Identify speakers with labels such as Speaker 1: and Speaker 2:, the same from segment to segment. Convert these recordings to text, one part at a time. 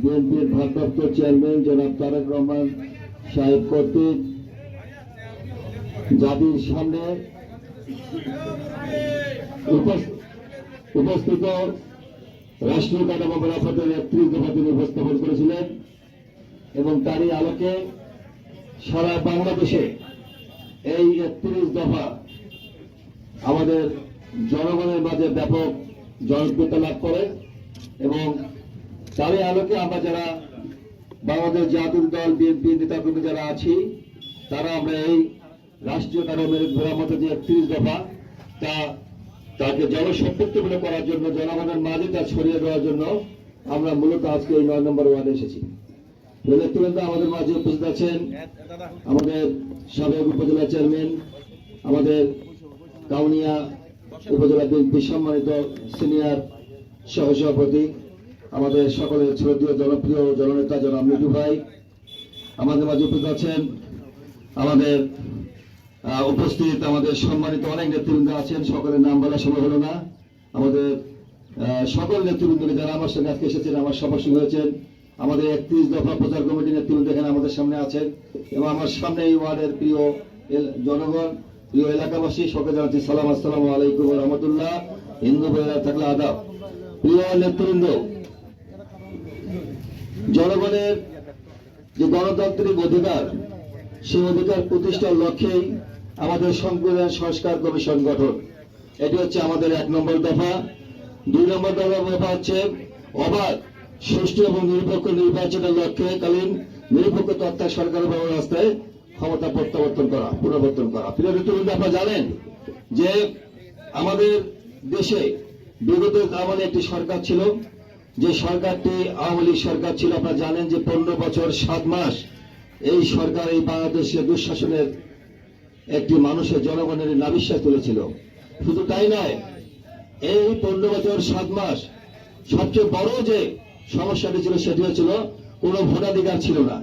Speaker 1: বিএনপির ভারপ্রাপ্ত চেয়ারম্যান জনাব তারেক রহমান সাহেব কর্তৃক জাতির সামনে উপস্থিত রাষ্ট্রীয় কাঠামো মেরামতের একত্রিশ দফা তিনি উপস্থাপন করেছিলেন এবং তারই আলোকে সারা বাংলাদেশে এই একত্রিশ দফা আমাদের জনগণের মাঝে ব্যাপক জনপ্রিয়তা লাভ করে এবং তারই আলোকে আমরা যারা বাংলাদেশ জাতীয় দল, বিএনপি, নেতাকর্মী যারা আছি, তারা আমরা এই রাষ্ট্রীয় কারণের মেরামতে যে একত্রিশ দফা তা তাকে জনসম্পৃক্তমূল করার জন্য, জনগণের মাঝে তা ছড়িয়ে দেওয়ার জন্য আমরা মূলত আজকে এই নয় নম্বর ওয়ার্ডে এসেছি। নেতৃবৃন্দ আমাদের মাঝে উপস্থিত আছেন আমাদের সাবেক উপজেলা চেয়ারম্যান, আমাদের কাউনিয়া উপজেলা বিএনপি সম্মানিত সিনিয়র সহসভাপতি আমাদের সকলের শ্রদ্ধীয় জনপ্রিয় জননেতা জনাব মিঠু ভাই, আমাদের মাঝে উপস্থিত আছেন, আমাদের উপস্থিত আমাদের সম্মানিত অনেক নেতৃবৃন্দ আছেন, সকলের নাম বলা সম্ভব হলো না। আমাদের সকল নেতৃবৃন্দকে যারা আমার সঙ্গে আজকে এসেছেন, আমার সবার সঙ্গে হয়েছেন, আমাদের একত্রিশ দফা প্রচার কমিটির নেতৃবৃন্দ এখানে আমাদের সামনে আছেন এবং আমার সামনে এই ওয়ার্ডের প্রিয় জনগণ, প্রিয় এলাকাবাসী সকলে জানাচ্ছি সালাম, আসসালাম আলাইকুম রহমতুল্লাহ। হিন্দু ভাইরা থাকলে আদাব। প্রিয় নেতৃবৃন্দ জনগণের যে গণতান্ত্রিক অধিকার, সেই অধিকার প্রতিষ্ঠার লক্ষ্যেই আমাদের সংবিধান সংস্কার কমিশন গঠন। এটি হচ্ছে আমাদের এক নম্বর দফা। দুই নম্বর দফা দফা হচ্ছে অবাধ, সুষ্ঠু এবং নিরপেক্ষ নির্বাচনের লক্ষ্যে কালীন নিরপেক্ষ তথ্য সরকার ব্যবস্থায় ক্ষমতা প্রত্যাবর্তন করা পুনর্বর্তন করা। প্রিয় নেতৃবৃন্দ, আপনারা জানেন যে আমাদের দেশে বিগত আমলে একটি সরকার ছিল যে সরকারটি আওয়ামী লীগ সরকার ছিল, আপনারা জানেন যে পনেরো বছর সাত মাস এই সরকার এই বাংলাদেশের দুঃশাসনের একটি মানুষের জনগণের নাবিশ্বাস তুলেছিল। শুধু তাই নয়, এই পনেরো বছর সাত মাস সবচেয়ে বড় যে সমস্যাটি ছিল, সেটি হচ্ছিল কোনো ভোটাধিকার ছিল না।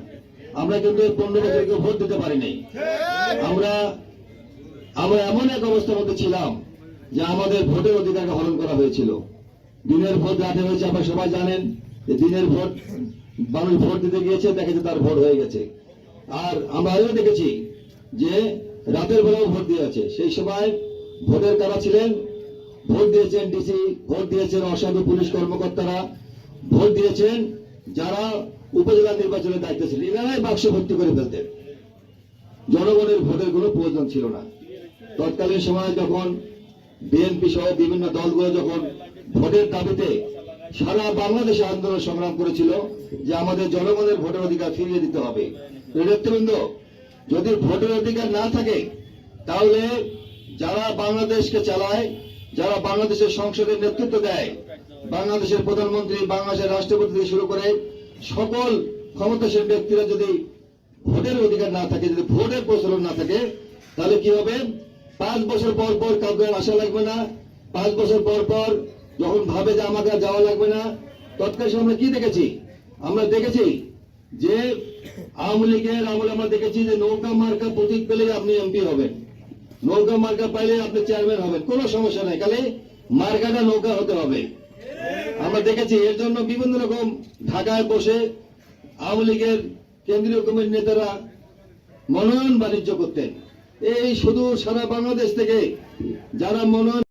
Speaker 1: আমরা কিন্তু এই পনেরো বছরকে ভোট দিতে পারিনি। আমরা আমরা এমন এক অবস্থার মধ্যে ছিলাম যে আমাদের ভোটের অধিকারকে হরণ করা হয়েছিল। দিনের ভোট রাতে হয়েছে, আপনারা সবাই জানেন যে দিনের ভোট, মানুষ ভোট দিতে গিয়েছে, দেখেছে তার ভোট হয়ে গেছে। আর আমরা আরও দেখেছি যে রাতের বেলাও ভোট দিয়েছে সেই সময় ভোটের কারা ছিলেন? ভোট দিয়েছেন ডিসি, ভোট দিয়েছেন অসাধু পুলিশ কর্মকর্তারা। ভোট দিয়েছেন যারা উপজেলা নির্বাচনের দায়িত্ব ছিল এনারাই বাক্স ভর্তি করে ফেলতেন। জনগণের ভোটের কোনো প্রয়োজন ছিল না। তৎকালীন সময় যখন বিএনপি সহ বিভিন্ন দলগুলো যখন ভোটের দাবিতে সারা বাংলাদেশে আন্দোলন সংগ্রাম করেছিল যে আমাদের জনগণের ভোটের অধিকার ফিরিয়ে দিতে হবে। নেতৃবৃন্দ, যদি ভোটের অধিকার না থাকে, তাহলে যারা বাংলাদেশকে চালায়, যারা বাংলাদেশের সংসদের নেতৃত্ব দেয়, বাংলাদেশের প্রধানমন্ত্রী, বাংলাদেশের রাষ্ট্রপতি থেকে শুরু করে সকল ক্ষমতাসীন ব্যক্তিরা যদি ভোটের অধিকার না থাকে, যদি ভোটের প্রচলন না থাকে, তাহলে কি হবে? পাঁচ বছর পর পর কাউকে আসা লাগবে না। পাঁচ বছর পর পর যখন ভাবে যে আমাকে আর যাওয়া লাগবে না, তৎকালীন আমরা কি দেখেছি? আমরা দেখেছি যে আওয়ামী লীগের আমলে আমরা দেখেছি যে নৌকা মার্কা প্রতীক পেলেই আপনি এমপি হবেন। নৌকা মার্কা পাইলে আপনি চেয়ারম্যান হবেন। কোনো সমস্যা নাই, খালি মার্কাটা নৌকা হতে হবে। আমরা দেখেছি এর জন্য বিভিন্ন রকম ঢাকায় বসে আওয়ামী লীগের কেন্দ্রীয় কমিটির নেতারা মনোনয়ন বাণিজ্য করতেন। এই শুধু সারা বাংলাদেশ থেকে যারা মনোনয়ন